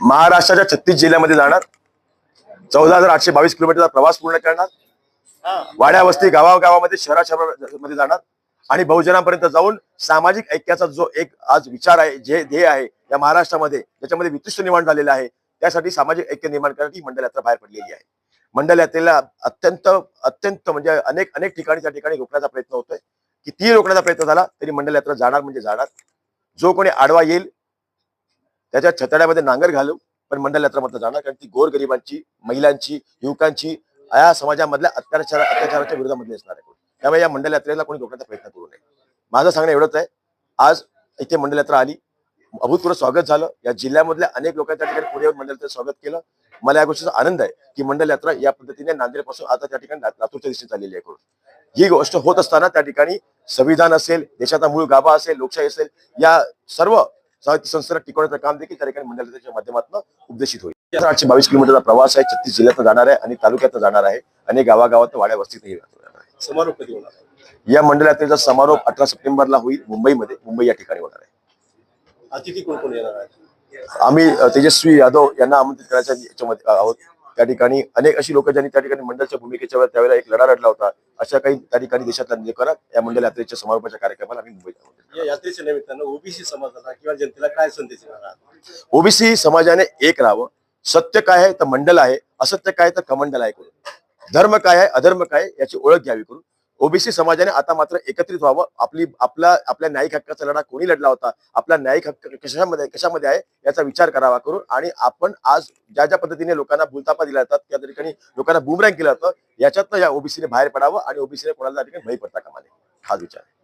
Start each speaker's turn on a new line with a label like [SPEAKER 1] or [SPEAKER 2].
[SPEAKER 1] महाराष्ट्राच्या छत्तीस जिल्ह्यामध्ये जाणार. चौदा हजार आठशे बावीस किलोमीटरचा प्रवास पूर्ण करणार. वाड्या वस्ती गावागावामध्ये शहरा शहरामध्ये जाणार. आणि बहुजनांपर्यंत जाऊन सामाजिक ऐक्याचा जो एक आज विचार आहे जे ध्येय आहे या महाराष्ट्रामध्ये ज्याच्यामध्ये वितुष्ट निर्माण झालेलं आहे त्यासाठी सामाजिक ऐक्य निर्माण करण्यासाठी मंडळ मंडल यात्रा बाहेर पडलेली आहे. मंडल यात्रेला अत्यंत अत्यंत म्हणजे अनेक अनेक ठिकाणी त्या ठिकाणी रोखण्याचा प्रयत्न होतोय. कितीही रोखण्याचा प्रयत्न झाला तरी मंडल यात्रा जाणार म्हणजे जाणार. जो कोणी आडवा येईल त्याच्या छतड्यामध्ये नांगर घालू पण मंडल यात्रा जाणार. कारण ती गोरगरिबांची महिलांची युवकांची या समाजामधल्या अत्याचार अत्याचाराच्या विरोधामध्ये असणार आहे त्यामुळे या मंडल यात्रेला कोणी रोखण्याचा प्रयत्न करू नये. माझं सांगणं एवढंच आहे. आज इथे मंडल यात्रा आली. अभूतपूर्व स्वागत झालं. या जिल्ह्यामधल्या अनेक लोकांच्या ठिकाणी पुढे येऊन मंडल स्वागत केलं. मला या गोष्टीचा आनंद आहे की मंडल यात्रा या पद्धतीने नांदेडपासून आता त्या ठिकाणी लातूरच्या दिशेने चाललेली आहे करून ही गोष्ट होत असताना त्या ठिकाणी संविधान असेल देशाचा मूळ गाभा असेल लोकशाही असेल या सर्व संस्थेला टिकवण्याचं काम देखील त्या ठिकाणी मंडल यात्रेच्या माध्यमातून उपदेशित होईल. आठशे बावीस किलोमीटरचा प्रवास आहे छत्तीस जिल्ह्यात जाणार आहे आणि तालुक्यात जाणार आहे आणि गावागावात वाड्या वस्तीतही आहे.
[SPEAKER 2] समारोप कधी होणार
[SPEAKER 1] या यात्रेचा समारोप अठरा सप्टेंबरला होईल मुंबईमध्ये. मुंबई या ठिकाणी होणार आहे.
[SPEAKER 2] अतिथी कोण कोण येणार आहेत?
[SPEAKER 1] आम्ही तेजस्वी यादव यांना आमंत्रित करायच्या याच्यामध्ये आहोत. त्या ठिकाणी अनेक अशी लोक ज्यांनी त्या ठिकाणी मंडळच्या भूमिकेच्या वेळेला त्यावेळेला एक लढा लढला होता अशा काही त्या ठिकाणी देशातल्या नेकरात या मंडल यात्रेच्या समारोपाच्या कार्यक्रमाला आम्ही मुंबईत
[SPEAKER 2] या यात्रेच्या निमित्तानं ओबीसी समाजाला किंवा जनतेला काय संदेश
[SPEAKER 1] ओबीसी समाजाने एक राहावं सत्य काय आहे तर मंडल आहे असत्य काय तर कमंडल आहे करून धर्म काय आहे अधर्म काय याची ओळख घ्यावी करून ओबीसी समाजाने आता मात्र एकत्रित व्हावं. आपली आपला आपल्या न्यायिक हक्काचा लढा कोणी लढला होता? आपला न्यायिक हक्क कशामध्ये कशामध्ये आहे याचा विचार करावा करून आणि आपण आज ज्या ज्या पद्धतीने लोकांना भूलतापा दिला जातात त्या ठिकाणी लोकांना बुमरँग केलं जातं याच्यातनं या ओबीसीने बाहेर पडावं आणि ओबीसीने कोणाला त्या ठिकाणी भय पडता कामा नये. हाच विचार. आहे.